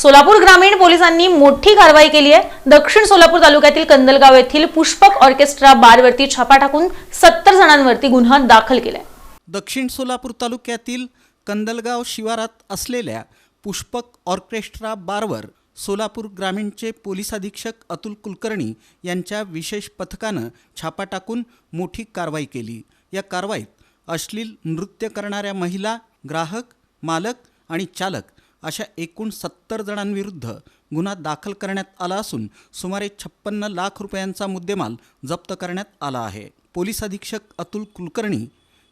सोलापूर ग्रामीण पोलिसांनी मोठी कारवाई केली आहे. दक्षिण सोलापूर तालुक्यातील कंदलगाव येथील पुष्पक ऑर्केस्ट्रा बारवरती छापा टाकून सत्तर जणांवरती गुन्हा दाखल केलाय. दक्षिण सोलापूर तालुक्यातील कंदलगाव शिवारात असलेल्या पुष्पक ऑर्केस्ट्रा बारवर सोलापूर ग्रामीणचे पोलीस अधीक्षक अतुल कुलकर्णी यांच्या विशेष पथकानं छापा टाकून मोठी कारवाई केली. या कारवाईत अश्लील नृत्य करणाऱ्या महिला ग्राहक मालक आणि चालक अशा एकूण सत्तर जणांविरुद्ध गुन्हा दाखल करण्यात आला असून सुमारे छप्पन्न लाख रुपयांचा मुद्देमाल जप्त करण्यात आला आहे. पोलीस अधीक्षक अतुल कुलकर्णी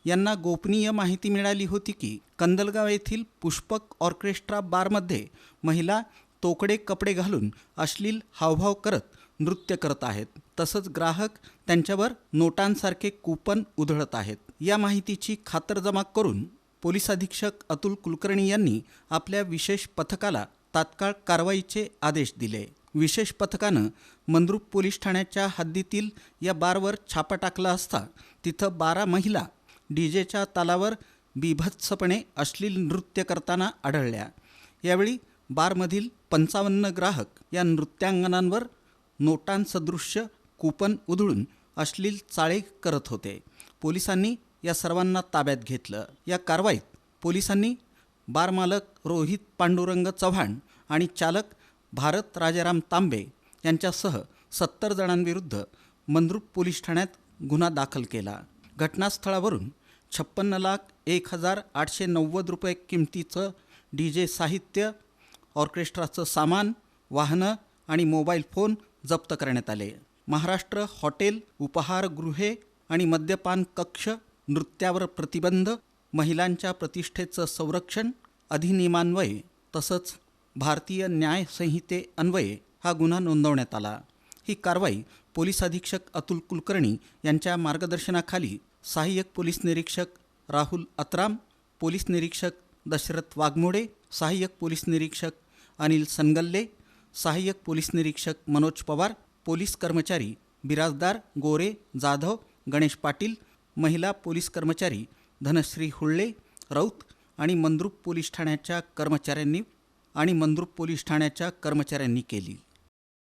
यांना गोपनीय माहिती मिळाली होती की कंदलगाव येथील पुष्पक ऑर्केस्ट्रा बारमध्ये महिला तोकडे कपडे घालून अश्लील हावभाव करत नृत्य करत आहेत. तसंच ग्राहक त्यांच्यावर नोटांसारखे कूपन उधळत आहेत. या माहितीची खातरजमा करून पोलीस अधीक्षक अतुल कुलकर्णी यांनी आपल्या विशेष पथकाला तात्काळ कारवाईचे आदेश दिले. विशेष पथकानं मंद्रुप पोलीस ठाण्याच्या हद्दीतील या बारवर छापा टाकला असता तिथं बारा महिला डीजेच्या तालावर बीभत्सपणे अश्लील नृत्य करताना आढळल्या. यावेळी बारमधील पंचावन्न ग्राहक या नृत्यांगनांवर नोटांसदृश्य कूपन उधळून अश्लील चाळे करत होते. पोलिसांनी या सर्वांना ताब्यात घेतलं. या कारवाईत पोलिसांनी बारमालक रोहित पांडुरंग चव्हाण आणि चालक भारत राजाराम तांबे यांच्यासह सत्तर जणांविरुद्ध मंद्रुप पोलीस ठाण्यात गुन्हा दाखल केला. घटनास्थळावरून छप्पन्न लाख एक हजार आठशे नव्वद रुपये किमतीचं डी जे साहित्य ऑर्केस्ट्राचं सामान वाहनं आणि मोबाईल फोन जप्त करण्यात आले. महाराष्ट्र हॉटेल उपहारगृहे आणि मद्यपान कक्ष नृत्यावर प्रतिबंध महिलांच्या प्रतिष्ठेचं संरक्षण अधिनियमान्वये तसंच भारतीय न्यायसंहिते अन्वये हा गुन्हा नोंदवण्यात आला. ही कारवाई पोलीस अधीक्षक अतुल कुलकर्णी यांच्या मार्गदर्शनाखाली सहाय्यक पोलीस निरीक्षक राहुल अत्राम पोलीस निरीक्षक दशरथ वाघमोडे सहाय्यक पोलीस निरीक्षक अनिल सनगल्ले सहाय्यक पोलीस निरीक्षक मनोज पवार पोलीस कर्मचारी बिराजदार गोरे जाधव गणेश पाटील महिला पोलीस कर्मचारी धनश्री हुळ्ळे राऊत आणि मंद्रुप पोलीस ठाण्याच्या कर्मचाऱ्यांनी आणि मंद्रुप पोलीस ठाण्याच्या कर्मचाऱ्यांनी केली.